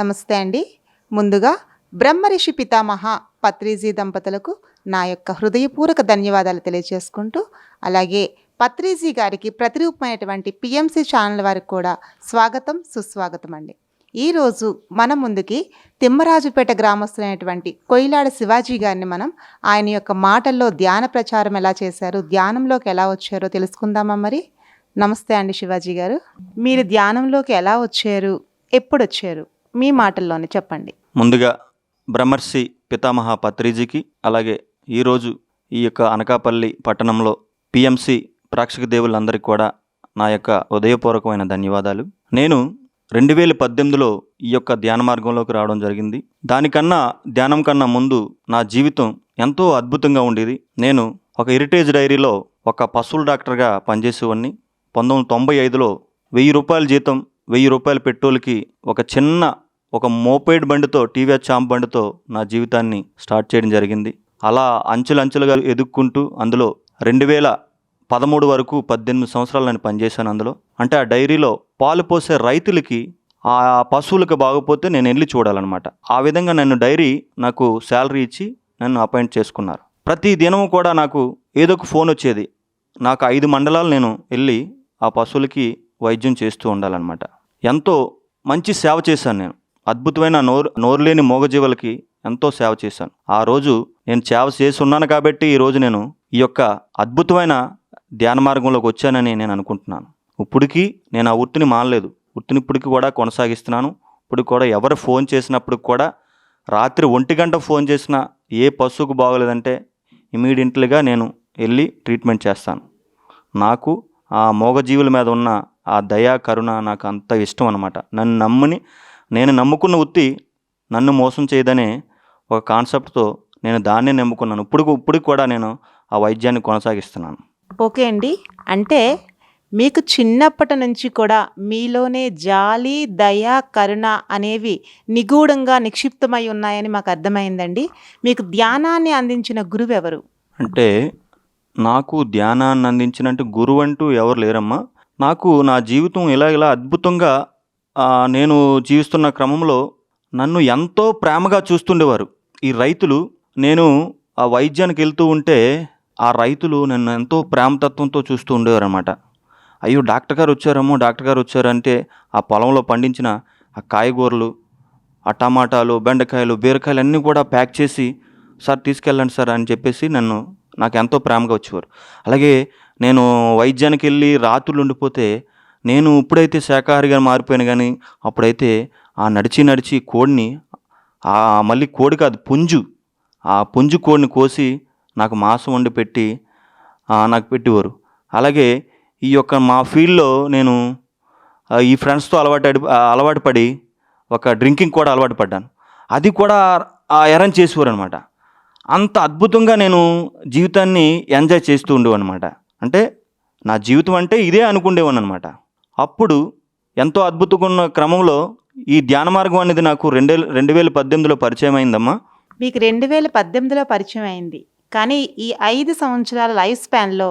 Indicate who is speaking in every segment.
Speaker 1: నమస్తే అండి. ముందుగా బ్రహ్మరిషి పితామహ పత్రిజీ దంపతులకు నా యొక్క హృదయపూర్వక ధన్యవాదాలు తెలియజేసుకుంటూ అలాగే పత్రిజీ గారికి ప్రతిరూపమైనటువంటి పిఎంసి ఛానల్ వారికి కూడా స్వాగతం సుస్వాగతం అండి. ఈరోజు మన ముందుకి తిమ్మరాజుపేట గ్రామస్తులైనటువంటి కొయిలాడ శివాజీ గారిని మనం ఆయన యొక్క మాటల్లో ధ్యాన ప్రచారం ఎలా చేశారు ధ్యానంలోకి ఎలా వచ్చారో తెలుసుకుందామా మరి? నమస్తే అండి శివాజీ గారు. మీరు ధ్యానంలోకి ఎలా వచ్చారు ఎప్పుడు వచ్చారు మీ మాటల్లోనే చెప్పండి.
Speaker 2: ముందుగా బ్రహ్మర్షి పితామహ పత్రిజీకి అలాగే ఈరోజు ఈ యొక్క అనకాపల్లి పట్టణంలో పిఎంసి ప్రేక్షక దేవులందరికీ కూడా నా యొక్క హృదయపూర్వకమైన ధన్యవాదాలు. నేను రెండు వేల పద్దెనిమిదిలో ఈ యొక్క ధ్యాన మార్గంలోకి రావడం జరిగింది. దానికన్నా ధ్యానం కన్నా ముందు నా జీవితం ఎంతో అద్భుతంగా ఉండేది. నేను ఒక హెరిటేజ్ డైరీలో ఒక పశువుల డాక్టర్గా పనిచేసేవాడిని. పంతొమ్మిది వందల తొంభై ఐదులో వెయ్యి రూపాయల జీతం వెయ్యి రూపాయల పెట్రోల్కి ఒక చిన్న ఒక మోపేడ్ బండితో టీవీఎస్ చాంప్ బండితో నా జీవితాన్ని స్టార్ట్ చేయడం జరిగింది. అలా అంచులంచులుగా ఎదుక్కుంటూ అందులో రెండు వేల పదమూడు వరకు పద్దెనిమిది సంవత్సరాలు నేను పనిచేశాను అందులో. అంటే ఆ డైరీలో పాలు పోసే రైతులకి ఆ పశువులకు బాగపోతే నేను వెళ్ళి చూడాలన్నమాట. ఆ విధంగా నన్ను డైరీ నాకు శాలరీ ఇచ్చి నన్ను అపాయింట్ చేసుకున్నారు. ప్రతి దినము కూడా నాకు ఏదో ఒక ఫోన్ వచ్చేది. నాకు ఐదు మండలాలు నేను వెళ్ళి ఆ పశువులకి వైద్యం చేస్తూ ఉండాలన్నమాట. ఎంతో మంచి సేవ చేశాను నేను. అద్భుతమైన నోరు నోరు లేని మూగజీవులకి ఎంతో సేవ చేశాను. ఆ రోజు నేను సేవ చేసి ఉన్నాను కాబట్టి ఈరోజు నేను ఈ యొక్క అద్భుతమైన ధ్యాన మార్గంలోకి వచ్చానని నేను అనుకుంటున్నాను. ఇప్పటికీ నేను ఆ వృత్తిని మానలేదు. వృత్తిని ఇప్పటికి కూడా కొనసాగిస్తున్నాను. ఇప్పుడు కూడా ఎవరు ఫోన్ చేసినప్పుడు కూడా రాత్రి ఒంటి గంట ఫోన్ చేసినా ఏ పశువుకు బాగోలేదంటే ఇమీడియట్లీగా నేను వెళ్ళి ట్రీట్మెంట్ చేస్తాను. నాకు ఆ మూగజీవుల మీద ఉన్న ఆ దయా కరుణ నాకు అంత ఇష్టం అనమాట నన్ను నమ్మని నేను నమ్ముకున్న వృత్తి నన్ను మోసం చేయదనే ఒక కాన్సెప్ట్తో నేను దాన్నే నమ్ముకున్నాను. ఇప్పుడు ఇప్పుడు కూడా నేను ఆ వైద్యాన్ని కొనసాగిస్తున్నాను.
Speaker 1: ఓకే అండి. అంటే మీకు చిన్నప్పటి నుంచి కూడా మీలోనే జాలి దయ కరుణ అనేవి నిగూఢంగా నిక్షిప్తమై ఉన్నాయని మాకు అర్థమైందండి. మీకు ధ్యానాన్ని అందించిన గురువు ఎవరు?
Speaker 2: అంటే నాకు ధ్యానాన్ని అందించినట్టు గురువు అంటూ ఎవరు లేరమ్మా. నాకు నా జీవితం ఇలా ఇలా అద్భుతంగా నేను జీవిస్తున్న క్రమంలో నన్ను ఎంతో ప్రేమగా చూస్తుండేవారు. ఈ రైతులు నేను ఆ వైద్యానికి వెళ్తూ ఉంటే ఆ రైతులు నన్ను ఎంతో ప్రేమతత్వంతో చూస్తూ ఉండేవారు అనమాట అయ్యో డాక్టర్ గారు వచ్చారేమో డాక్టర్ గారు వచ్చారంటే ఆ పొలంలో పండించిన ఆ కాయగూరలు ఆ టమాటాలు బెండకాయలు బీరకాయలు అన్నీ కూడా ప్యాక్ చేసి సార్ తీసుకెళ్ళండి సార్ అని చెప్పేసి నన్ను నాకు ఎంతో ప్రేమగా వచ్చేవారు. అలాగే నేను వైద్యానికి వెళ్ళి రాత్రులు ఉండిపోతే నేను ఇప్పుడైతే శాకాహారిగా మారిపోయాను కానీ అప్పుడైతే ఆ నడిచి నడిచి కోడిని ఆ మళ్ళీ కోడి కాదు పుంజు. ఆ పుంజు కోడిని కోసి నాకు మాంసం వండి పెట్టి నాకు పెట్టేవారు. అలాగే ఈ యొక్క మా ఫీల్డ్లో నేను ఈ ఫ్రెండ్స్తో అలవాటు అలవాటు పడి ఒక డ్రింకింగ్ కూడా అలవాటు పడ్డాను. అది కూడా ఆ ఎరం చేసేవారు అనమాట అంత అద్భుతంగా నేను జీవితాన్ని ఎంజాయ్ చేస్తూ ఉండేవన్నమాట. అనమాట అంటే నా జీవితం అంటే ఇదే అనుకుండేవాను అనమాట అప్పుడు ఎంతో అద్భుతంగా ఉన్న క్రమంలో ఈ ధ్యాన మార్గం అనేది నాకు రెండు రెండు వేల పద్దెనిమిదిలో పరిచయం అయిందమ్మా
Speaker 1: మీకు రెండు వేల పద్దెనిమిదిలో పరిచయం అయింది కానీ ఈ ఐదు సంవత్సరాల లైఫ్ స్పాన్లో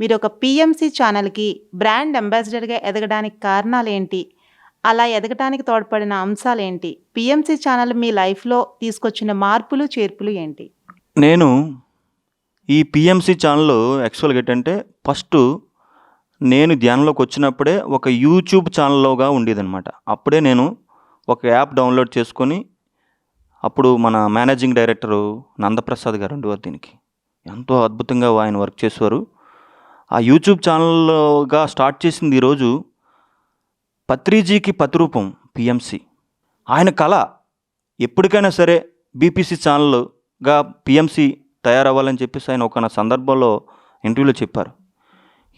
Speaker 1: మీరు ఒక పిఎంసి ఛానల్కి బ్రాండ్ అంబాసిడర్గా ఎదగడానికి కారణాలు ఏంటి అలా ఎదగడానికి తోడ్పడిన అంశాలు ఏంటి పిఎంసి ఛానల్ మీ లైఫ్లో తీసుకొచ్చిన మార్పులు చేర్పులు ఏంటి?
Speaker 2: నేను ఈ పిఎంసి ఛానల్ యాక్చువల్గా ఏంటంటే ఫస్ట్ నేను ధ్యానంలోకి వచ్చినప్పుడే ఒక యూట్యూబ్ ఛానల్లోగా ఉండేదనమాట అప్పుడే నేను ఒక యాప్ డౌన్లోడ్ చేసుకొని అప్పుడు మన మేనేజింగ్ డైరెక్టరు నందప్రసాద్ గారు ఉండేవారు దీనికి. ఎంతో అద్భుతంగా ఆయన వర్క్ చేసేవారు. ఆ యూట్యూబ్ ఛానల్గా స్టార్ట్ చేసింది ఈరోజు పత్రిజీకి పతిరూపం పిఎంసి. ఆయన కళ ఎప్పటికైనా సరే బీపీసీ ఛానల్గా పిఎంసి తయారవ్వాలని చెప్పేసి ఆయన ఒక సందర్భంలో ఇంటర్వ్యూలో చెప్పారు.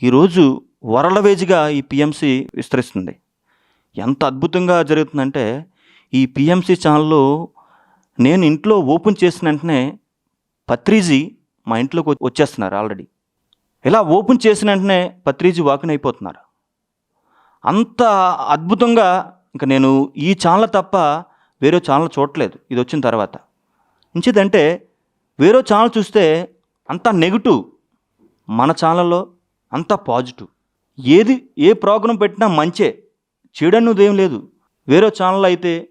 Speaker 2: ఈరోజు వరలవేజిగా ఈ పిఎంసి విస్తరిస్తుంది. ఎంత అద్భుతంగా జరుగుతుందంటే ఈ పిఎంసి ఛానల్లో నేను ఇంట్లో ఓపెన్ చేసిన వెంటనే పత్రిజీ మా ఇంట్లోకి వచ్చి- వచ్చేస్తున్నారు ఆల్రెడీ. ఇలా ఓపెన్ చేసిన వెంటనే పత్రిజీ వాకిన్ అయిపోతున్నారు. అంత అద్భుతంగా ఇంకా నేను ఈ ఛానల్ తప్ప వేరే ఛానల్ చూడట్లేదు ఇది వచ్చిన తర్వాత. ఇంచేదంటే వేరే ఛానల్ చూస్తే అంత నెగిటివ్ మన ఛానల్లో అంత పాజిటివ్. ఏది ఏ ప్రోగ్రాం పెట్టినా మంచే. చెడన్నదేం లేదు. వేరే ఛానల్ అయితే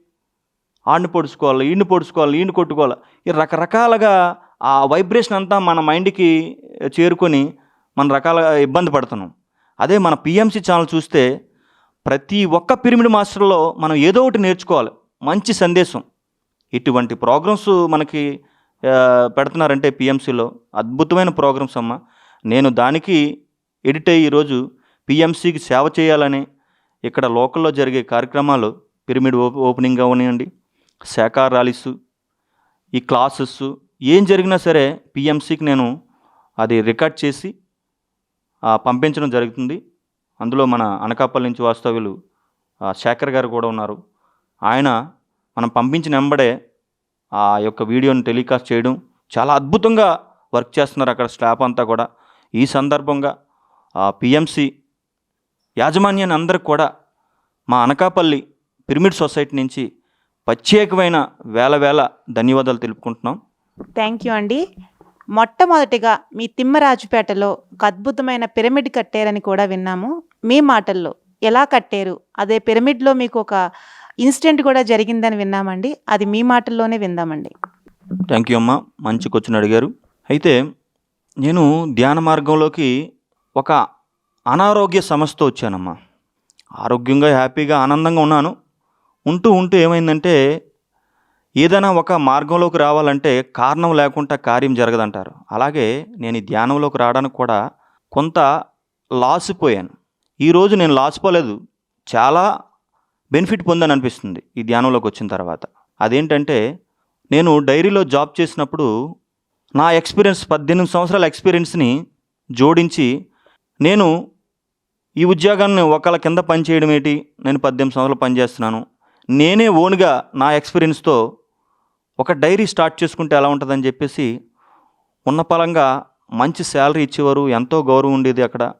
Speaker 2: ఆడిని పొడుచుకోవాలి ఈడిని పొడుచుకోవాలి ఈడిని కొట్టుకోవాలి. ఈ రకరకాలుగా ఆ వైబ్రేషన్ అంతా మన మైండ్కి చేరుకొని మన రకాలుగా ఇబ్బంది పడుతున్నాం. అదే మన పిఎంసి ఛానల్ చూస్తే ప్రతి ఒక్క పిరమిడ్ మాస్టర్లో మనం ఏదో ఒకటి నేర్చుకోవాలి. మంచి సందేశం. ఇటువంటి ప్రోగ్రామ్స్ మనకి పెడుతున్నారంటే పిఎంసిలో అద్భుతమైన ప్రోగ్రామ్స్ అమ్మ. నేను దానికి ఎడిట్ అయ్యి ఈరోజు పిఎంసికి సేవ చేయాలని ఇక్కడ లోకల్లో జరిగే కార్యక్రమాలు పిరమిడ్ ఓపె ఓపెనింగ్ అవనివ్వండి శాఖ ర్యాలీస్ ఈ క్లాసెస్ ఏం జరిగినా సరే పిఎంసికి నేను అది రికార్డ్ చేసి పంపించడం జరుగుతుంది. అందులో మన అనకాపల్లి నుంచి వాస్తవ్యులు శేఖర్ గారు కూడా ఉన్నారు. ఆయన మనం పంపించిన వెంబడే ఆ యొక్క వీడియోని టెలికాస్ట్ చేయడం చాలా అద్భుతంగా వర్క్ చేస్తున్నారు అక్కడ స్టాఫ్ అంతా కూడా. ఈ సందర్భంగా పిఎంసి యాజమాన్యాన్ని అందరికి కూడా మా అనకాపల్లి పిరమిడ్ సొసైటీ నుంచి ప్రత్యేకమైన వేల వేల ధన్యవాదాలు తెలుపుకుంటున్నాం.
Speaker 1: థ్యాంక్ యూ అండి. మొట్టమొదటిగా మీ తిమ్మరాజుపేటలో ఒక అద్భుతమైన పిరమిడ్ కట్టారని కూడా విన్నాము. మీ మాటల్లో ఎలా కట్టారు? అదే పిరమిడ్లో మీకు ఒక ఇన్సిడెంట్ కూడా జరిగిందని విన్నామండి. అది మీ మాటల్లోనే విందామండి.
Speaker 2: థ్యాంక్ యూ అమ్మ. మంచి క్వశ్చన్ అడిగారు. అయితే నేను ధ్యాన మార్గంలోకి ఒక అనారోగ్య సమస్యతో వచ్చానమ్మా. ఆరోగ్యంగా హ్యాపీగా ఆనందంగా ఉన్నాను. ఉంటూ ఉంటూ ఏమైందంటే ఏదైనా ఒక మార్గంలోకి రావాలంటే కారణం లేకుండా కార్యం జరగదంటారు. అలాగే నేను ఈ ధ్యానంలోకి రావడానికి కూడా కొంత లాసిపోయాను ఈరోజు నేను లాసిపోలేదు చాలా బెనిఫిట్ పొందని అనిపిస్తుంది ఈ ధ్యానంలోకి వచ్చిన తర్వాత. అదేంటంటే నేను డైరీలో జాబ్ చేసినప్పుడు నా ఎక్స్పీరియన్స్ పద్దెనిమిది సంవత్సరాల ఎక్స్పీరియన్స్ని జోడించి నేను ఈ ఉద్యోగాన్ని ఒకళ్ళ కింద పనిచేయడం ఏంటి? నేను పద్దెనిమిది సంవత్సరాలు పనిచేస్తున్నాను నేనే ఓన్గా నా ఎక్స్పీరియన్స్తో ఒక డైరీ స్టార్ట్ చేసుకుంటే ఎలా ఉంటుందని చెప్పేసి ఉన్న పలంగా మంచి శాలరీ ఇచ్చేవారు ఎంతో గౌరవం ఉండేది అక్కడ.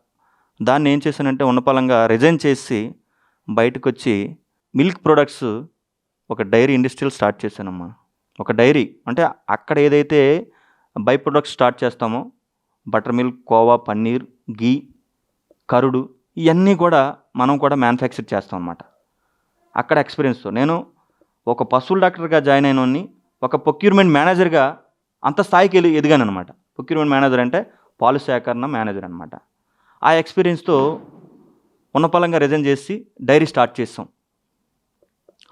Speaker 2: దాన్ని ఏం చేశానంటే ఉన్న పలంగా రిజైన్ చేసి బయటకు వచ్చి మిల్క్ ప్రొడక్ట్స్ ఒక డైరీ ఇండస్ట్రియల్ స్టార్ట్ చేశానమ్మా. ఒక డైరీ అంటే అక్కడ ఏదైతే బై ప్రొడక్ట్స్ స్టార్ట్ చేస్తామో బటర్ మిల్క్ కోవా పన్నీర్ గీ కరుడు ఇవన్నీ కూడా మనం కూడా మ్యానుఫ్యాక్చర్ చేస్తాం అనమాట అక్కడ ఎక్స్పీరియన్స్తో నేను ఒక పశువుల డాక్టర్గా జాయిన్ అయినోని ఒక ప్రొక్యూర్మెంట్ మేనేజర్గా అంత స్థాయికి వెళ్ళి ఎదిగాను అనమాట ప్రొక్యూర్మెంట్ మేనేజర్ అంటే పాలు సేకరణ మేనేజర్ అనమాట ఆ ఎక్స్పీరియన్స్తో ఉన్నపలంగా రిజైన్ చేసి డైరీ స్టార్ట్ చేస్తాం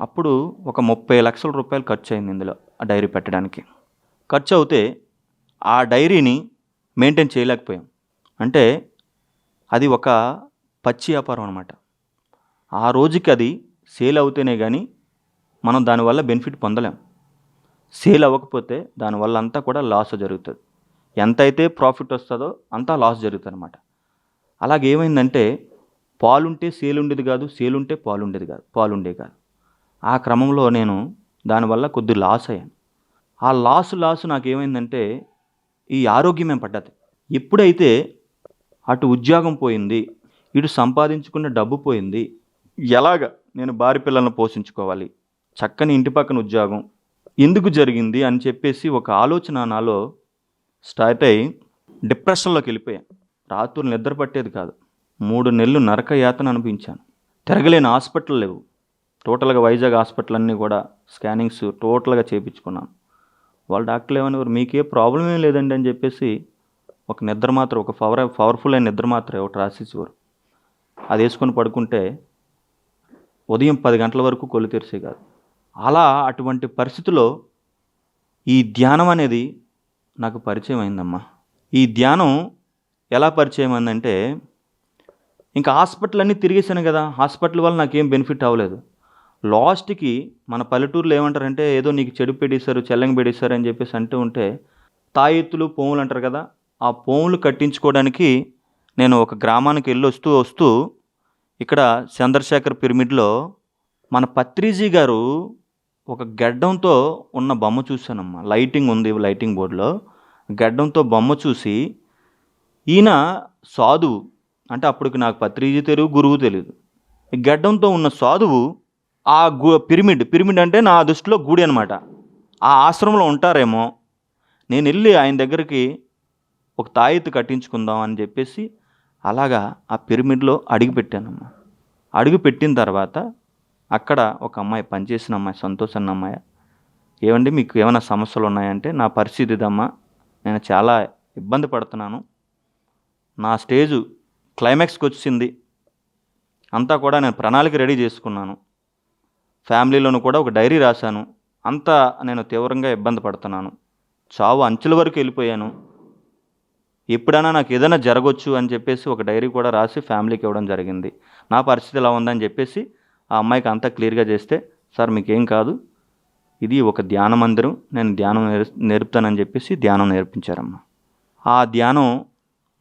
Speaker 2: అప్పుడు ఒక ముప్పై లక్షల రూపాయలు ఖర్చు అయింది ఇందులో ఆ డైరీ పెట్టడానికి. ఖర్చు అవుతే ఆ డైరీని మెయింటైన్ చేయలేకపోయాం. అంటే అది ఒక పచ్చి వ్యాపారం అనమాట ఆ రోజుకి అది సేల్ అవుతేనే కానీ మనం దానివల్ల బెనిఫిట్ పొందలేం. సేల్ అవ్వకపోతే దానివల్ల అంతా కూడా లాస్ జరుగుతుంది. ఎంతైతే ప్రాఫిట్ వస్తుందో అంతా లాస్ జరుగుతుంది అనమాట అలాగే ఏమైందంటే పాలుంటే సేల్ ఉండేది కాదు సేల్ ఉంటే పాలు ఉండేది కాదు పాలు ఉండేది కాదు. ఆ క్రమంలో నేను దానివల్ల కొద్ది లాస్ అయ్యాను. ఆ లాస్ లాస్ నాకు ఏమైందంటే ఈ ఆరోగ్యమే పడ్డది. ఎప్పుడైతే అటు ఉద్యోగం పోయింది ఇటు సంపాదించుకున్న డబ్బు పోయింది. ఎలాగ నేను భార్య పిల్లలను పోషించుకోవాలి? చక్కని ఇంటి పక్కన ఉద్యోగం ఎందుకు జరిగింది అని చెప్పేసి ఒక ఆలోచన నాలో స్టార్ట్ అయ్యి డిప్రెషన్లోకి వెళ్ళిపోయాను. రాత్రులు నిద్ర పట్టేది కాదు. మూడు నెలలు నరక యాతన అనిపించాను తిరగలేని హాస్పిటల్ లేవు. టోటల్గా వైజాగ్ హాస్పిటల్ అన్నీ కూడా స్కానింగ్స్ టోటల్గా చేయించుకున్నాను. వాళ్ళ డాక్టర్లు ఏమనేవారు మీకే ప్రాబ్లం ఏం లేదండి అని చెప్పేసి ఒక నిద్ర మాత్రం ఒక పవర్ పవర్ఫుల్ అయిన నిద్ర మాత్రం ఒకటి రాసిచ్చేవారు అది వేసుకొని పడుకుంటే ఉదయం పది గంటల వరకు కొలు తెరిసే కాదు. అలా అటువంటి పరిస్థితిలో ఈ ధ్యానం అనేది నాకు పరిచయం అయిందమ్మా. ఈ ధ్యానం ఎలా పరిచయం అయిందంటే ఇంకా హాస్పిటల్ అన్నీ తిరిగేసాను కదా హాస్పిటల్ వల్ల నాకేం బెనిఫిట్ అవ్వలేదు. లాస్ట్కి మన పల్లెటూరులో ఏమంటారంటే ఏదో నీకు చెడు పెట్టేశారు చెల్లంగి పెట్టేశారు అని చెప్పేసి అంటూ ఉంటే తాయెత్తులు పోములు అంటారు కదా ఆ పోములు కట్టించుకోవడానికి నేను ఒక గ్రామానికి వెళ్ళి వస్తూ వస్తూ ఇక్కడ చంద్రశేఖర్ పిరమిడ్లో మన పత్రిజీ గారు ఒక గడ్డంతో ఉన్న బొమ్మ చూశానమ్మా. లైటింగ్ ఉంది లైటింగ్ బోర్డులో. గడ్డంతో బొమ్మ చూసి ఈయన సాధువు. అంటే అప్పటికి నాకు పత్రిజీ తెలియదు గురువు తెలియదు ఈ గడ్డంతో ఉన్న సాధువు ఆ గు పిరమిడ్ పిరమిడ్ అంటే నా దృష్టిలో గుడి అనమాట ఆ ఆశ్రమంలో ఉంటారేమో. నేను వెళ్ళి ఆయన దగ్గరికి ఒక తాయిత్తు కట్టించుకుందాం అని చెప్పేసి అలాగా ఆ పిరమిడ్లో అడుగుపెట్టానమ్మా అడుగు పెట్టిన తర్వాత అక్కడ ఒక అమ్మాయి పనిచేసిన అమ్మాయి సంతోష్ అన్న అమ్మాయి ఏమండి మీకు ఏమైనా సమస్యలు ఉన్నాయంటే నా పరిస్థితి ఇదమ్మా. నేను చాలా ఇబ్బంది పడుతున్నాను. నా స్టేజు క్లైమాక్స్కి వచ్చింది. అంతా కూడా నేను ప్రణాళిక రెడీ చేసుకున్నాను. ఫ్యామిలీలోనూ కూడా ఒక డైరీ రాశాను. అంతా నేను తీవ్రంగా ఇబ్బంది పడుతున్నాను. చావు అంచుల వరకు వెళ్ళిపోయాను. ఎప్పుడైనా నాకు ఏదైనా జరగవచ్చు అని చెప్పేసి ఒక డైరీ కూడా రాసి ఫ్యామిలీకి ఇవ్వడం జరిగింది. నా పరిస్థితి ఎలా ఉందని చెప్పేసి ఆ అమ్మాయికి అంతా క్లియర్గా చేస్తే సార్ మీకేం కాదు. ఇది ఒక ధ్యాన మందిరం. నేను ధ్యానం నేర్ నేర్పుతానని చెప్పేసి ధ్యానం నేర్పించారమ్మా. ఆ ధ్యానం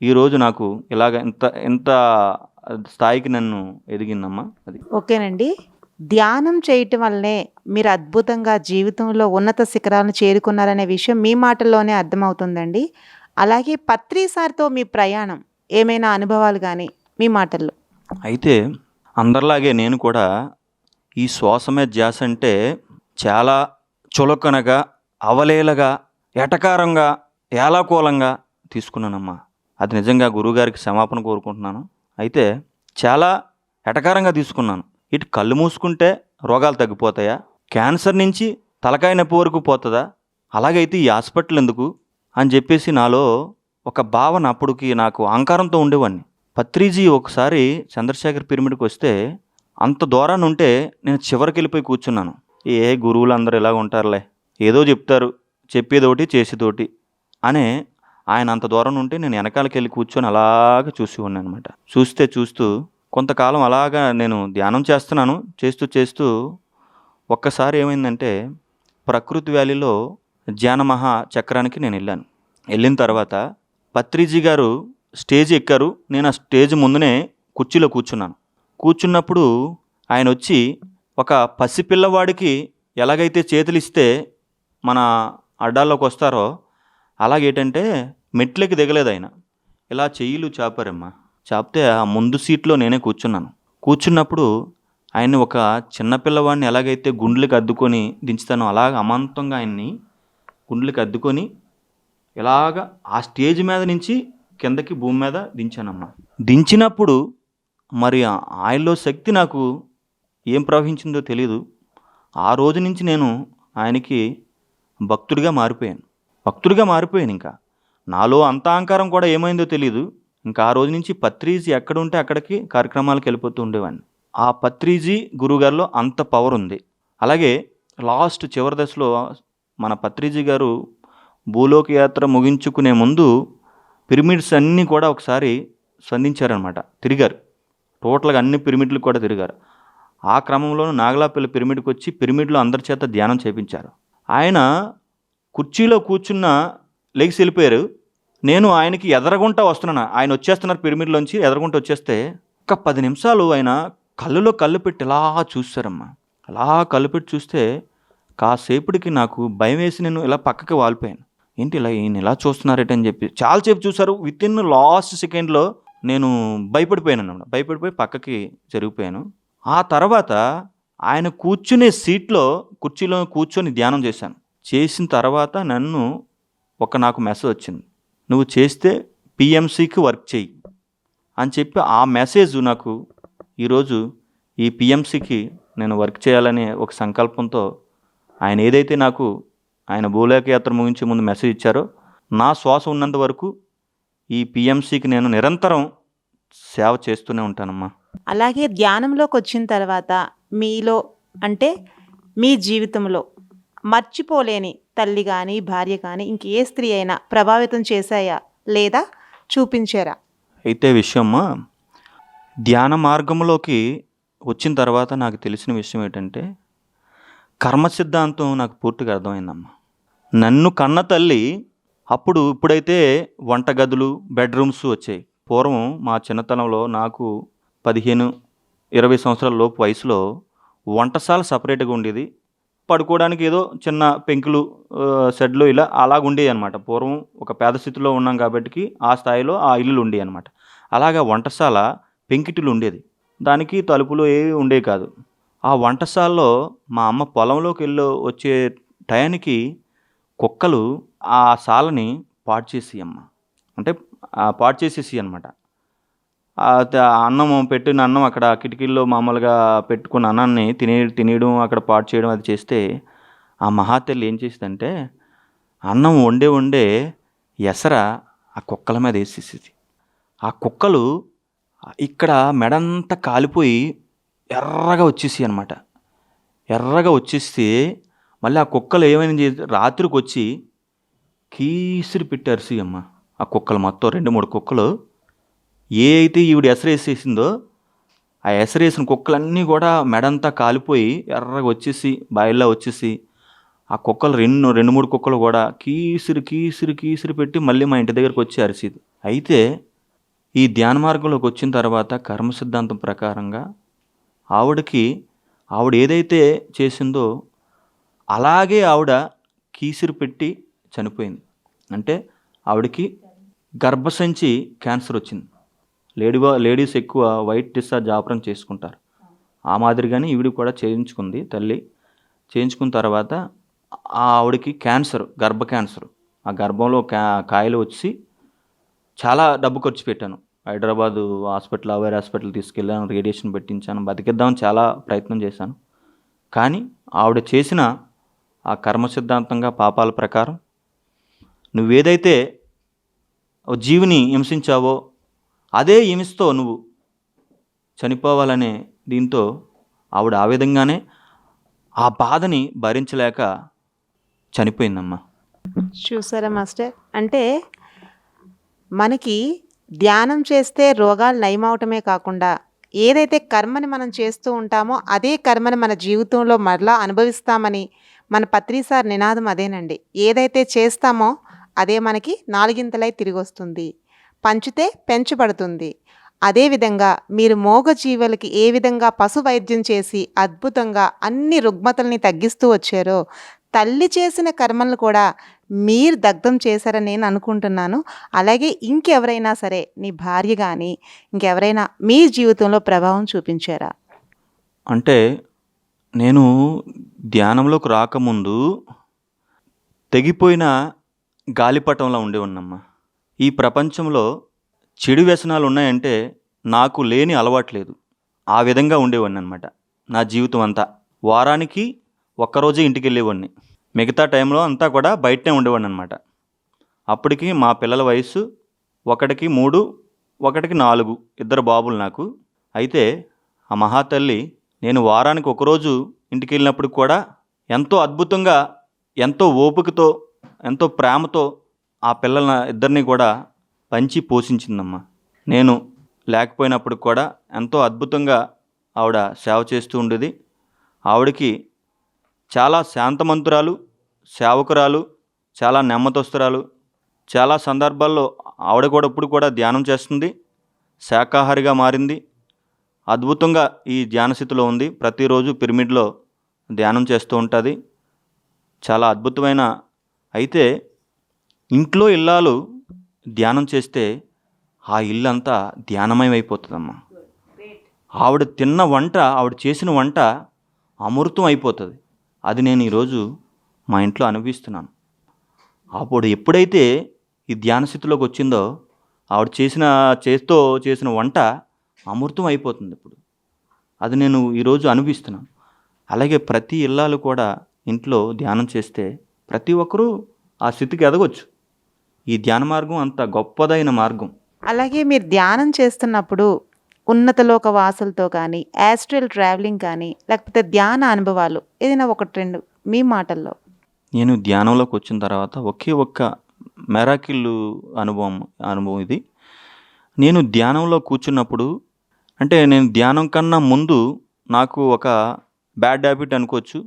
Speaker 2: ఈరోజు నాకు ఇలాగ ఎంత ఎంత స్థాయికి నన్ను ఎదిగిందమ్మా అది.
Speaker 1: ఓకేనండి. ధ్యానం చేయటం వల్లనే మీరు అద్భుతంగా జీవితంలో ఉన్నత శిఖరాలను చేరుకున్నారనే విషయం మీ మాటల్లోనే అర్థమవుతుందండి. అలాగే పత్రి సార్తో మీ ప్రయాణం ఏమైనా అనుభవాలు కానీ మీ మాటల్లో?
Speaker 2: అయితే అందరిలాగే నేను కూడా ఈ శ్వాసమే ధ్యాస అంటే చాలా చులకనగా అవలేలగా ఎటకారంగా ఏలాకూలంగా తీసుకున్నానమ్మా. అది నిజంగా గురువుగారికి క్షమాపణ కోరుకుంటున్నాను. అయితే చాలా ఎటకారంగా తీసుకున్నాను. ఇటు కళ్ళు మూసుకుంటే రోగాలు తగ్గిపోతాయా? క్యాన్సర్ నుంచి తలకాయ నొప్పి వరకు పోతుందా? అలాగైతే ఈ హాస్పిటల్ ఎందుకు? అని చెప్పేసి నాలో ఒక భావన అప్పటికి నాకు అహంకారంతో ఉండేవాడిని పత్రిజీ ఒకసారి చంద్రశేఖర్ పిరమిడ్కి వస్తే అంత దూరాన్ని ఉంటే నేను చివరికి వెళ్ళిపోయి కూర్చున్నాను. ఏ గురువులు అందరూ ఇలాగ ఉంటారులే ఏదో చెప్తారు చెప్పేదోటి చేసేదోటి అనే ఆయన అంత దూరం ఉంటే నేను వెనకాలకి వెళ్ళి కూర్చొని అలాగ చూసి ఉన్నాను అనమాట చూస్తే చూస్తూ కొంతకాలం అలాగా నేను ధ్యానం చేస్తున్నాను చేస్తూ చేస్తూ ఒక్కసారి ఏమైందంటే ప్రకృతి వ్యాలీలో ధ్యానమహా చక్రానికి నేను వెళ్ళాను. వెళ్ళిన తర్వాత పత్రిజీ గారు స్టేజ్ ఎక్కారు. నేను ఆ స్టేజ్ ముందునే కుర్చీలో కూర్చున్నాను. కూర్చున్నప్పుడు ఆయన వచ్చి ఒక పసిపిల్లవాడికి ఎలాగైతే చేతులు ఇస్తే మన అడ్డాల్లోకి వస్తారో అలాగేటంటే మెట్లకి దిగలేదు ఆయన. ఇలా చెయ్యిలు చాపారమ్మా. చాపితే ఆ ముందు సీట్లో నేనే కూర్చున్నాను. కూర్చున్నప్పుడు ఆయన్ని ఒక చిన్నపిల్లవాడిని ఎలాగైతే గుండెలకు అద్దుకొని దించుతానో అలాగ అమాంతంగా ఆయన్ని గుండెలకు అద్దుకొని ఇలాగ ఆ స్టేజ్ మీద నుంచి కిందకి భూమి మీద దించానమ్మా. దించినప్పుడు మరి ఆయనలో శక్తి నాకు ఏం ప్రవహించిందో తెలియదు ఆ రోజు నుంచి నేను ఆయనకి భక్తుడిగా మారిపోయాను. భక్తుడిగా మారిపోయాను ఇంకా. నాలో అంత అహంకారం కూడా ఏమైందో తెలియదు ఇంకా ఆ రోజు నుంచి పత్రీజీ ఎక్కడ ఉంటే అక్కడికి కార్యక్రమాలకు వెళ్ళిపోతూ ఉండేవాడిని. ఆ పత్రీజీ గురువుగారిలో అంత పవర్ ఉంది. అలాగే లాస్ట్ చివరి దశలో మన పత్రిజీ గారు భూలోక యాత్ర ముగించుకునే ముందు పిరమిడ్స్ అన్నీ కూడా ఒకసారి స్పందించారనమాట తిరిగారు. టోటల్గా అన్ని పిరమిడ్లు కూడా తిరిగారు. ఆ క్రమంలో నాగలాపల్లి పిరమిడ్కి వచ్చి పిరమిడ్లో అందరి చేత ధ్యానం చేపించారు. ఆయన కుర్చీలో కూర్చున్న లెగిసి వెళ్ళిపోయారు. నేను ఆయనకి ఎదరగుంటా వస్తున్నాను. ఆయన వచ్చేస్తున్నారు పిరమిడ్లోంచి ఎదరగుంటా వచ్చేస్తే ఒక పది నిమిషాలు ఆయన కళ్ళులో కళ్ళు పెట్టి ఇలా చూస్తారమ్మా. అలా కళ్ళు పెట్టి చూస్తే కాసేపటికి నాకు భయం వేసి నేను ఇలా పక్కకి వాలిపోయాను. ఏంటి ఇలా ఈయన ఇలా చూస్తున్నారేటని అని చెప్పి చాలాసేపు చూసారు విత్ ఇన్ లాస్ట్ సెకండ్లో నేను భయపడిపోయాను అన్నమాట భయపడిపోయి పక్కకి జరిగిపోయాను. ఆ తర్వాత ఆయన కూర్చునే సీట్లో కుర్చీలో కూర్చొని ధ్యానం చేశాను. చేసిన తర్వాత నన్ను ఒక నాకు మెసేజ్ వచ్చింది. నువ్వు చేస్తే పిఎంసీకి వర్క్ చేయి అని చెప్పి ఆ మెసేజ్ నాకు ఈరోజు ఈ పిఎంసీకి నేను వర్క్ చేయాలనే ఒక సంకల్పంతో ఆయన ఏదైతే నాకు ఆయన భూలోక యాత్ర ముగించే ముందు మెసేజ్ ఇచ్చారో నా శ్వాస ఉన్నంత వరకు ఈ పిఎంసికి నేను నిరంతరం సేవ చేస్తూనే ఉంటానమ్మా.
Speaker 1: అలాగే ధ్యానంలోకి వచ్చిన తర్వాత మీలో అంటే మీ జీవితంలో మర్చిపోలేని తల్లి కానీ భార్య కానీ ఇంక ఏ స్త్రీ అయినా ప్రభావితం చేశాయా లేదా చూపించారా?
Speaker 2: అయితే విషయమ్మా ధ్యాన మార్గంలోకి వచ్చిన తర్వాత నాకు తెలిసిన విషయం ఏంటంటే కర్మ సిద్ధాంతం నాకు పూర్తిగా అర్థమైందమ్మా. నన్ను కన్న తల్లి అప్పుడు ఇప్పుడైతే వంటగదులు బెడ్రూమ్స్ వచ్చాయి. పూర్వం మా చిన్నతనంలో నాకు పదిహేను ఇరవై సంవత్సరాల లోపు వయసులో వంటశాల సపరేట్గా ఉండేది. పడుకోవడానికి ఏదో చిన్న పెంకులు షెడ్లు ఇలా అలాగ ఉండేవి అనమాట పూర్వం ఒక పేద స్థితిలో ఉన్నాం కాబట్టి ఆ స్థాయిలో ఆ ఇల్లులు ఉండేవి అనమాట అలాగా వంటశాల పెంకిటిలు ఉండేది. దానికి తలుపులు ఏవి ఉండేవి కాదు. ఆ వంటశాలలో మా అమ్మ పొలంలోకి వెళ్ళి వచ్చే టయానికి కుక్కలు ఆ శాలని పాడు చేసి అమ్మ. అంటే పాడు చేసేసి అనమాట అన్నం పెట్టిన అన్నం అక్కడ కిటికీల్లో మామూలుగా పెట్టుకున్న అన్నాన్ని తినే తినేయడం అక్కడ పాడు చేయడం అది చేస్తే ఆ మహాతల్లి ఏం చేసిందంటే అన్నం వండే వండే ఎసర ఆ కుక్కల మీద వేసేసేది. ఆ కుక్కలు ఇక్కడ మెడంతా కాలిపోయి ఎర్రగా వచ్చేసి అనమాట ఎర్రగా వచ్చేస్తే మళ్ళీ ఆ కుక్కలు ఏమైనా రాత్రికి వచ్చి కీసిరి పెట్టారు సీఎమ్మ ఆ కుక్కలు మొత్తం రెండు మూడు కుక్కలు. ఏ అయితే ఈవిడ ఎసరేసేసిందో ఆ ఎసరేసిన కుక్కలన్నీ కూడా మెడంతా కాలిపోయి ఎర్రగా వచ్చేసి బాయిల్లో వచ్చేసి ఆ కుక్కలు రెండు రెండు మూడు కుక్కలు కూడా కీసిరి కీసిరి కీసిరి పెట్టి మళ్ళీ మా ఇంటి దగ్గరకు వచ్చి అరిసేది. అయితే ఈ ధ్యాన మార్గంలోకి వచ్చిన తర్వాత కర్మ సిద్ధాంతం ప్రకారంగా ఆవిడకి ఆవిడ ఏదైతే చేసిందో అలాగే ఆవిడ కీసిరి పెట్టి చనిపోయింది. అంటే ఆవిడకి గర్భసంచి క్యాన్సర్ వచ్చింది. లేడీ లేడీస్ ఎక్కువ వైట్ డిశ్చార్జ్ ఆపరం చేసుకుంటారు. ఆ మాదిరిగానే ఈవిడ కూడా చేయించుకుంది తల్లి. చేయించుకున్న తర్వాత ఆ ఆవిడకి క్యాన్సర్ గర్భ క్యాన్సర్. ఆ గర్భంలో క్యా కాయలు వచ్చి చాలా డబ్బు ఖర్చు పెట్టాను. హైదరాబాదు హాస్పిటల్ అవేర్ హాస్పిటల్ తీసుకెళ్ళాను రేడియేషన్ పెట్టించాను బతికిద్దామని చాలా ప్రయత్నం చేశాను. కానీ ఆవిడ చేసిన ఆ కర్మ సిద్ధాంతంగా పాపాల ప్రకారం నువ్వేదైతే ఓ జీవిని హింసించావో అదే హింసతో నువ్వు చనిపోవాలనే దీంతో ఆవిడ ఆ విధంగానే ఆ బాధని భరించలేక చనిపోయిందమ్మా.
Speaker 1: చూసారా మాస్టర్? అంటే మనకి ధ్యానం చేస్తే రోగాలు నయమవటమే కాకుండా ఏదైతే కర్మని మనం చేస్తూ ఉంటామో అదే కర్మని మన జీవితంలో మరలా అనుభవిస్తామని మన పత్రిసార్ నినాదం అదేనండి. ఏదైతే చేస్తామో అదే మనకి నాలుగింతలై తిరిగి వస్తుంది పంచితే పెంచబడుతుంది. అదేవిధంగా మీరు మోగ జీవులకి ఏ విధంగా పశు వైద్యం చేసి అద్భుతంగా అన్ని రుగ్మతల్ని తగ్గిస్తూ వచ్చారో తల్లి చేసిన కర్మలను కూడా మీరు దగ్ధం చేశారని నేను అనుకుంటున్నాను. అలాగే ఇంకెవరైనా సరే నీ భార్య కానీ ఇంకెవరైనా మీ జీవితంలో ప్రభావం చూపించారా?
Speaker 2: అంటే నేను ధ్యానంలోకి రాకముందు తెగిపోయిన గాలిపటంలో ఉండి ఉన్నమ్మా ఈ ప్రపంచంలో చెడు వ్యసనాలు ఉన్నాయంటే నాకు లేని అలవాట్లేదు ఆ విధంగా ఉండేవాడిని అనమాట నా జీవితం అంతా వారానికి ఒక్కరోజే ఇంటికి వెళ్ళేవాడిని మిగతా టైంలో అంతా కూడా బయటనే ఉండేవాడిని అనమాట అప్పటికి మా పిల్లల వయసు ఒకటికి మూడు ఒకటికి నాలుగు ఇద్దరు బాబులు నాకు. అయితే ఆ మహాతల్లి నేను వారానికి ఒకరోజు ఇంటికి వెళ్ళినప్పుడు కూడా ఎంతో అద్భుతంగా ఎంతో ఓపికతో ఎంతో ప్రేమతో ఆ పిల్లల ఇద్దరిని కూడా పంచి పోషించిందమ్మా. నేను లేకపోయినప్పుడు కూడా ఎంతో అద్భుతంగా ఆవిడ సేవ చేస్తూ ఉండేది. ఆవిడకి చాలా శాంతమంతురాలు సేవకురాలు చాలా నెమ్మతస్తురాలు చాలా సందర్భాల్లో ఆవిడ కూడా ఇప్పుడు కూడా ధ్యానం చేస్తుంది శాకాహారిగా మారింది అద్భుతంగా ఈ ధ్యాన స్థితిలో ఉంది ప్రతిరోజు పిరమిడ్లో ధ్యానం చేస్తూ ఉంటుంది. చాలా అద్భుతమైన అయితే ఇంట్లో ఇల్లాలు ధ్యానం చేస్తే ఆ ఇల్లు అంతా ధ్యానమయం అయిపోతుందమ్మా ఆవిడ తిన్న వంట ఆవిడ చేసిన వంట అమృతం అయిపోతుంది. అది నేను ఈరోజు మా ఇంట్లో అనుభవిస్తున్నాను. అప్పుడు ఎప్పుడైతే ఈ ధ్యాన స్థితిలోకి వచ్చిందో ఆవిడ చేసిన చేత్తో చేసిన వంట అమృతం అయిపోతుంది ఇప్పుడు. అది నేను ఈరోజు అనుభవిస్తున్నాను. అలాగే ప్రతి ఇల్లాలు కూడా ఇంట్లో ధ్యానం చేస్తే ప్రతి ఒక్కరూ ఆ స్థితికి ఎదగొచ్చు. ఈ ధ్యాన మార్గం అంత గొప్పదైన మార్గం.
Speaker 1: అలాగే మీరు ధ్యానం చేస్తున్నప్పుడు ఉన్నతలోక వాసులతో కానీ యాస్ట్రల్ ట్రావెలింగ్ కానీ లేకపోతే ధ్యాన అనుభవాలు ఏదైనా ఒకటి రెండు మీ మాటల్లో.
Speaker 2: నేను ధ్యానంలోకి వచ్చిన తర్వాత ఒకే ఒక్క మెరాకిల్ అనుభవం అనుభవం ఇది. నేను ధ్యానంలో కూర్చున్నప్పుడు అంటే నేను ధ్యానం కన్నా ముందు నాకు ఒక బ్యాడ్ హ్యాబిట్ అనుకోవచ్చు.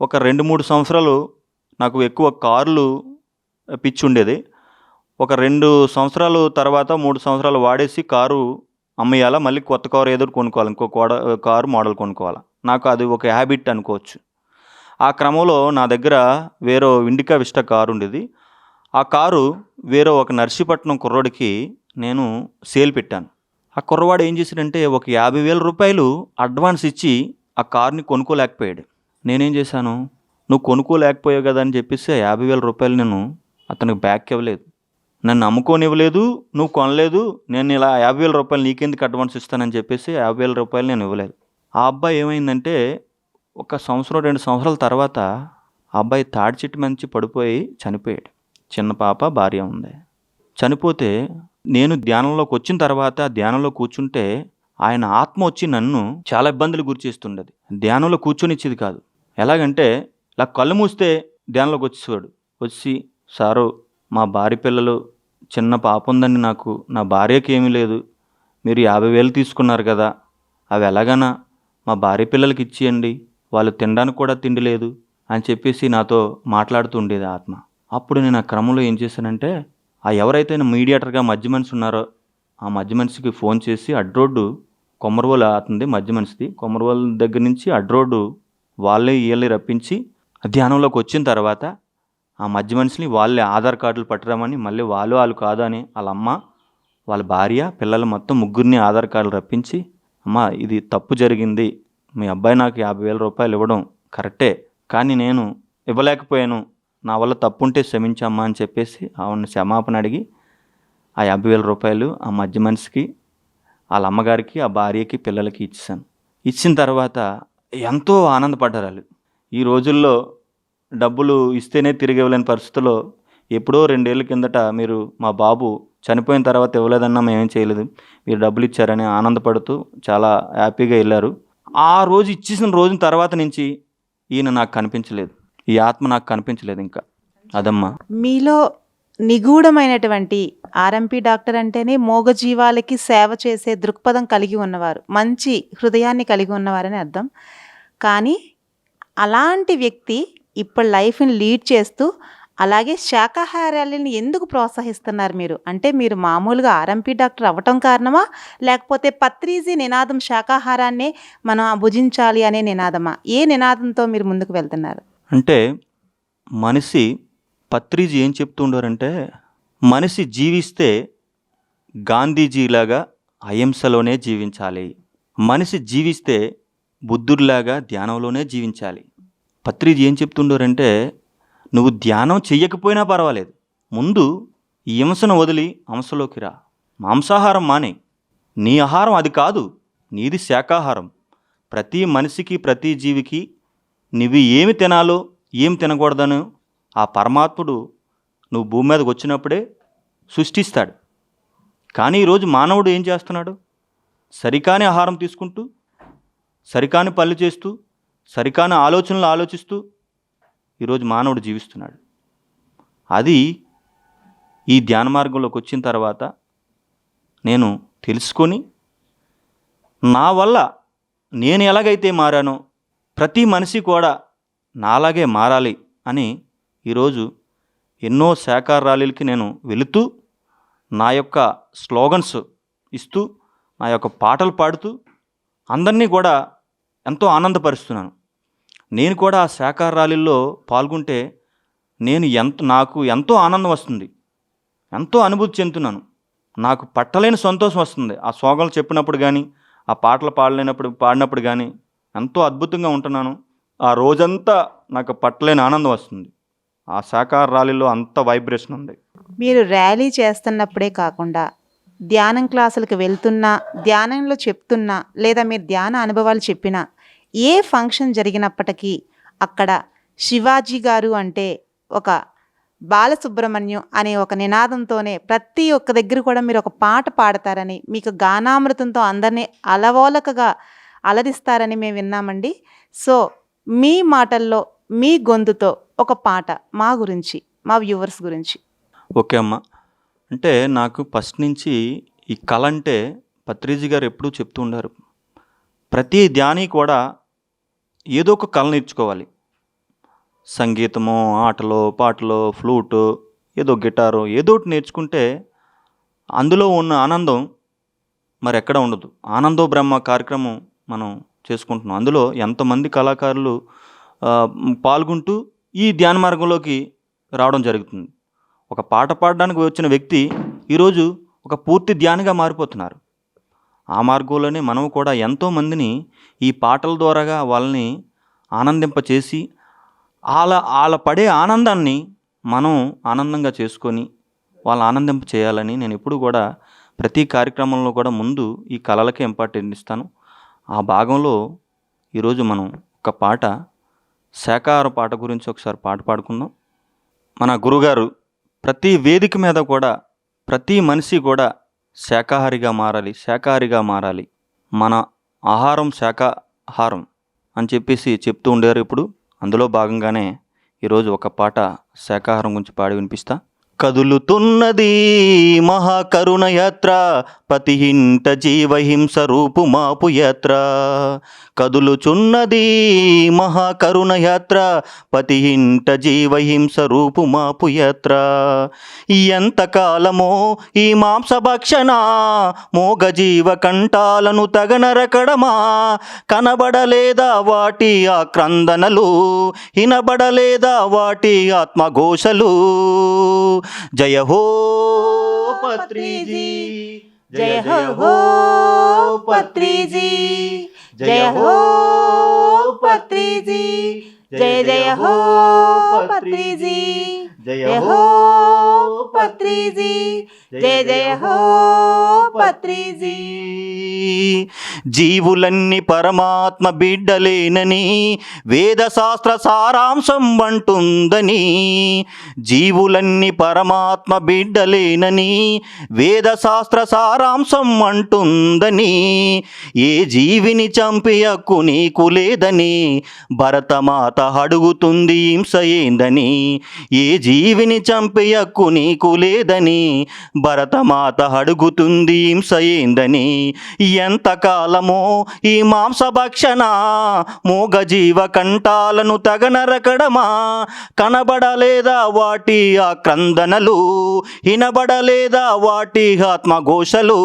Speaker 2: ఒక రెండు మూడు సంవత్సరాలు నాకు ఎక్కువ కార్లు పిచ్చి ఉండేది ఒక రెండు సంవత్సరాలు తర్వాత మూడు సంవత్సరాలు వాడేసి కారు అమ్మేయాలా మళ్ళీ కొత్త కారు ఏదో కొనుక్కోవాలి ఇంకో కారు మోడల్ కొనుక్కోవాలి. నాకు అది ఒక హ్యాబిట్ అనుకోవచ్చు. ఆ క్రమంలో నా దగ్గర వేరే ఇండికా విస్టా కారు ఉండేది. ఆ కారు వేరే ఒక నర్సీపట్నం కుర్రోడికి నేను సేల్ పెట్టాను. ఆ కుర్రవాడు ఏం చేశాడంటే ఒక యాభై వేల రూపాయలు అడ్వాన్స్ ఇచ్చి ఆ కార్ని కొనుక్కోలేకపోయాడు. నేనేం చేశాను? నువ్వు కొనుక్కోలేకపోయావు కదా అని చెప్పేసి ఆ యాభై వేల రూపాయలు నేను అతనికి బ్యాక్ ఇవ్వలేదు. నన్ను అమ్ముకోనివ్వలేదు నువ్వు కొనలేదు నేను ఇలా యాభై వేల రూపాయలు నీకెందుకు అడ్వాన్స్ ఇస్తానని చెప్పేసి యాభై వేల రూపాయలు నేను ఇవ్వలేదు. ఆ అబ్బాయి ఏమైందంటే ఒక సంవత్సరం రెండు సంవత్సరాల తర్వాత అబ్బాయి తాడి చెట్టు మంచి పడిపోయి చనిపోయాడు. చిన్న పాప భార్య ఉంది. చనిపోతే నేను ధ్యానంలోకి వచ్చిన తర్వాత ధ్యానంలో కూర్చుంటే ఆయన ఆత్మ వచ్చి నన్ను చాలా ఇబ్బందులు గురి చేస్తుండేది. ధ్యానంలో కూర్చొనిచ్చేది కాదు. ఎలాగంటే ఇలా కళ్ళు మూస్తే ధ్యానంలోకి వచ్చేవాడు. వచ్చి సారు మా భార్య పిల్లలు చిన్న పాప ఉందండి నాకు. నా భార్యకి ఏమీ లేదు. మీరు యాభై వేలు తీసుకున్నారు కదా. అవి ఎలాగనా మా భార్య పిల్లలకి ఇచ్చేయండి. వాళ్ళు తినడానికి కూడా తిండి లేదు అని చెప్పేసి నాతో మాట్లాడుతూ ఉండేది ఆత్మ. అప్పుడు నేను ఆ క్రమంలో ఏం చేశానంటే ఆ ఎవరైతే మీడియేటర్గా మధ్య మనిషి ఉన్నారో ఆ మధ్య మనిషికి ఫోన్ చేసి అడ్రోడ్డు కొమ్మరవోలు అవుతుంది మధ్య మనిషిది. కొమ్మరవోలు దగ్గర నుంచి అడ్రోడ్డు వాళ్ళే వీళ్ళని రప్పించి ధ్యానంలోకి వచ్చిన తర్వాత ఆ మధ్య మనిషిని వాళ్ళే ఆధార్ కార్డులు పట్టడమని మళ్ళీ వాళ్ళు వాళ్ళు కాదు అని వాళ్ళ అమ్మ వాళ్ళ భార్య పిల్లలు మొత్తం ముగ్గురిని ఆధార్ కార్డులు రప్పించి అమ్మ ఇది తప్పు జరిగింది. మీ అబ్బాయి నాకు యాభై వేల రూపాయలు ఇవ్వడం కరెక్టే కానీ నేను ఇవ్వలేకపోయాను. నా వల్ల తప్పుంటే క్షమించమ్మా అని చెప్పేసి ఆవిడని క్షమాపణ అడిగి ఆ యాభై వేల రూపాయలు ఆ మధ్య మనిషికి వాళ్ళ అమ్మగారికి ఆ భార్యకి పిల్లలకి ఇచ్చాను ఇచ్చిన తర్వాత ఎంతో ఆనందపడ్డారు వాళ్ళు. ఈ రోజుల్లో డబ్బులు ఇస్తేనే తిరిగి ఇవ్వలేని పరిస్థితుల్లో ఎప్పుడో రెండేళ్ళ కిందట మీరు మా బాబు చనిపోయిన తర్వాత ఇవ్వలేదన్నా మేమేం చేయలేదు. మీరు డబ్బులు ఇచ్చారని ఆనందపడుతూ చాలా హ్యాపీగా వెళ్ళారు. ఆ రోజు ఇచ్చేసిన రోజున తర్వాత నుంచి ఈయన నాకు కనిపించలేదు. ఈ ఆత్మ నాకు కనిపించలేదు ఇంకా. అదమ్మా.
Speaker 1: మీలో నిగూఢమైనటువంటి ఆర్ఎంపీ డాక్టర్ అంటేనే మూగజీవాలకి సేవ చేసే దృక్పథం కలిగి ఉన్నవారు. మంచి హృదయాన్ని కలిగి ఉన్నవారని అర్థం. కానీ అలాంటి వ్యక్తి ఇప్పుడు లైఫ్ని లీడ్ చేస్తూ అలాగే శాకాహారాలని ఎందుకు ప్రోత్సహిస్తున్నారు మీరు? అంటే మీరు మామూలుగా ఆర్ఎంపీ డాక్టర్ అవ్వటం కారణమా? లేకపోతే పత్రీజీ నినాదం శాకాహారాన్నే మనం భుజించాలి అనే నినాదమా? ఏ నినాదంతో మీరు ముందుకు వెళ్తున్నారు?
Speaker 2: అంటే మనిషి పత్రిజీ ఏం చెప్తుండారంటే మనిషి జీవిస్తే గాంధీజీలాగా అహింసలోనే జీవించాలి. మనిషి జీవిస్తే బుద్ధుడిలాగా ధ్యానంలోనే జీవించాలి. పత్రిజీ ఏం చెప్తుండారంటే నువ్వు ధ్యానం చెయ్యకపోయినా పర్వాలేదు. ముందు ఈ హింసను వదిలి హంసలోకి రా. మాంసాహారం మానే. నీ ఆహారం అది కాదు నీది శాకాహారం ప్రతి మనిషికి ప్రతి జీవికి నువ్వు ఏమి తినాలో ఏం తినకూడదను ఆ పరమాత్ముడు నువ్వు భూమి మీదకి వచ్చినప్పుడే సృష్టిస్తాడు. కానీ ఈరోజు మానవుడు ఏం చేస్తున్నాడు? సరికాని ఆహారం తీసుకుంటూ సరికాని పనులు చేస్తూ సరికాని ఆలోచనలు ఆలోచిస్తూ ఈరోజు మానవుడు జీవిస్తున్నాడు. అది ఈ ధ్యాన మార్గంలోకి వచ్చిన తర్వాత నేను తెలుసుకొని నా వల్ల నేను ఎలాగైతే మారానో ప్రతి మనిషి కూడా నాలాగే మారాలి అని ఈరోజు ఎన్నో శాఖార ర్యాలీలకి నేను వెళుతూ నా యొక్క స్లోగన్స్ ఇస్తూ నా యొక్క పాటలు పాడుతూ అందరినీ కూడా ఎంతో ఆనందపరుస్తున్నాను. నేను కూడా ఆ శాఖార ర్యాలీల్లో పాల్గొంటే నేను ఎంత నాకు ఎంతో ఆనందం వస్తుంది. ఎంతో అనుభూతి చెందుతున్నాను. నాకు పట్టలేని సంతోషం వస్తుంది. ఆ సోగలు చెప్పినప్పుడు కానీ ఆ పాటలు పాడలేనప్పుడు పాడినప్పుడు కానీ ఎంతో అద్భుతంగా ఉంటున్నాను. ఆ రోజంతా నాకు పట్టలేని ఆనందం వస్తుంది. ఆ శాఖాహార ర్యాలీలో అంత వైబ్రేషన్ ఉంది.
Speaker 1: మీరు ర్యాలీ చేస్తున్నప్పుడే కాకుండా ధ్యానం క్లాసులకు వెళ్తున్నా ధ్యానంలో చెప్తున్నా లేదా మీరు ధ్యాన అనుభవాలు చెప్పినా ఏ ఫంక్షన్ జరిగినప్పటికీ అక్కడ శివాజీ గారు అంటే ఒక బాలసుబ్రహ్మణ్యం అనే ఒక నినాదంతోనే ప్రతి ఒక్క దగ్గర కూడా మీరు ఒక పాట పాడతారని మీకు గానామృతంతో అందరినీ అలవోలకగా అలరిస్తారని మేము విన్నామండి. సో మీ మాటల్లో మీ గొంతుతో ఒక పాట మా గురించి మా వ్యూవర్స్ గురించి.
Speaker 2: ఓకే అమ్మ. అంటే నాకు ఫస్ట్ నుంచి ఈ కళ అంటే పత్రిజీ గారు ఎప్పుడూ చెప్తూ ఉండారు. ప్రతి ధ్యాని కూడా ఏదో ఒక కళ నేర్చుకోవాలి. సంగీతము ఆటలో పాటలో ఫ్లూటు ఏదో గిటారు ఏదో ఒకటి నేర్చుకుంటే అందులో ఉన్న ఆనందం మరి ఎక్కడ ఉండదు. ఆనందో బ్రహ్మ కార్యక్రమం మనం చేసుకుంటున్నాం. అందులో ఎంతమంది కళాకారులు పాల్గొంటూ ఈ ధ్యాన మార్గంలోకి రావడం జరుగుతుంది. ఒక పాట పాడడానికి వచ్చిన వ్యక్తి ఈరోజు ఒక పూర్తి ధ్యానిగా మారిపోతున్నారు. ఆ మార్గంలోనే మనం కూడా ఎంతోమందిని ఈ పాటల ద్వారాగా వాళ్ళని ఆనందింపచేసి వాళ్ళ వాళ్ళ పడే ఆనందాన్ని మనం ఆనందంగా చేసుకొని వాళ్ళని ఆనందింప చేయాలని నేను ఎప్పుడు కూడా ప్రతి కార్యక్రమంలో కూడా ముందు ఈ కళలకే ఇంపార్టెంట్ ఇస్తాను. ఆ భాగంలో ఈరోజు మనం ఒక పాట శాకాహార పాట గురించి ఒకసారి పాట పాడుకుందాం. మన గురుగారు ప్రతి వేదిక మీద కూడా ప్రతి మనిషి కూడా శాకాహారిగా మారాలి శాకాహారిగా మారాలి. మన ఆహారం శాకాహారం అని చెప్పేసి చెప్తూ ఉండేవారు ఇప్పుడు. అందులో భాగంగానే ఈరోజు ఒక పాట శాకాహారం గురించి పాడి వినిపిస్తా. కదులుతున్నది మహాకరుణ యాత్ర ప్రతి ఇంట జీవహింస రూపు మాపు యాత్ర. కదులుచున్నది మహాకరుణ యాత్ర ప్రతి ఇంట జీవహింస రూపు మాపు యాత్ర. ఎంతకాలమో ఈ మాంసభక్షణ మోగజీవ కంఠాలను తగనరకడమా? కనబడలేదా వాటి క్రందనలు వినబడలేదా వాటి ఆత్మఘోషలు? జయ హో పత్రిజీ
Speaker 1: జయ హో పత్రిజీ జయ హో పత్రిజీ జయ జయ హో పత్రిజీ
Speaker 2: జయ
Speaker 1: హో పత్రిజీ జయ జయ హో పత్రిజీ
Speaker 2: జీవులన్నీ పరమాత్మ బిడ్డలేనని వేదశాస్త్ర సారాంశం అంటుందని. జీవులన్నీ పరమాత్మ బిడ్డలేనని వేదశాస్త్ర సారాంశం అంటుందని. ఏ జీవిని చంపి హక్కు నీకు లేదని భరతమాత అడుగుతుంది హింస ఏందని. ఏ జీవిని చంపి హక్కు నీకు లేదని భరతమాత అడుగుతుంది హింస ఎంతకాలమో ఈ మాంసభక్షణ మూగజీవ కంఠాలను తగనరకడమా? కనబడలేదా వాటి ఆ క్రందనలు వినబడలేదా వాటి ఆత్మఘోషలు?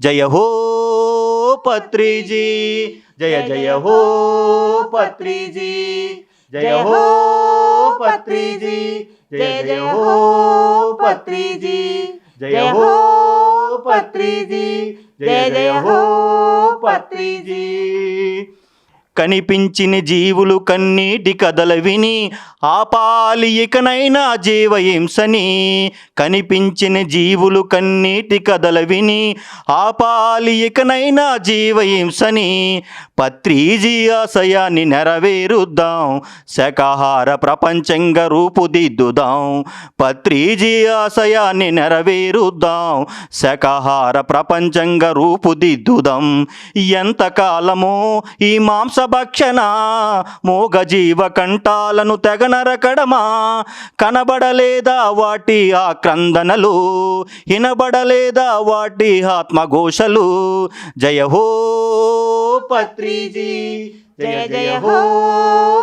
Speaker 2: జయ హో పత్రిజీ జయ జయ హో పత్రిజీ జయ హో పత్రిజీ. జయ జయ హో పత్రిజీ జయ హో పత్రిజీ జయ జయ హో పత్రిజీ కనిపించిన జీవులు కన్నీటి కథల విని ఆపాలి ఇకనైనా జీవహింసని కనిపించిన జీవులు కన్నీటి కథల విని ఆపాలి ఇకనైనా జీవహింసని పత్రీజీ ఆశయాన్ని నెరవేరుద్దాం శాకాహార ప్రపంచంగా రూపుదిద్దుదాం. పత్రీజీ ఆశయాన్ని నెరవేరుద్దాం శాకాహార ప్రపంచంగా రూపుదిద్దుదాం. ఎంతకాలమో ఈ మాంసభక్షణ మూగజీవ కంఠాలను తెగనరకడమా? కనబడలేదా వాటి ఆ క్రందనలు వినబడలేదా వాటి ఆత్మఘోషలు? జయ హో పత్రిజీ
Speaker 1: జయ జయ హో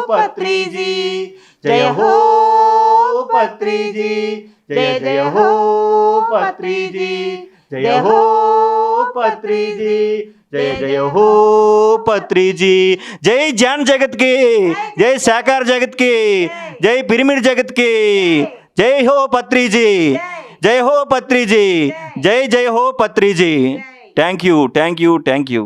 Speaker 1: పత్రిజీ జయ హో పత్రిజీ జయ జయ హో పత్రిజీ.
Speaker 2: జయ హో పత్రిజీ జయ జయ హో పత్రిజీ జై జాన్ జగత్కి జై సాకార్ జగత్కి జై పిరమిడ్ జగత్కి జై హో పత్రిజీ జై హో పత్రిజీ జై జై హో Patriji thank you thank you thank you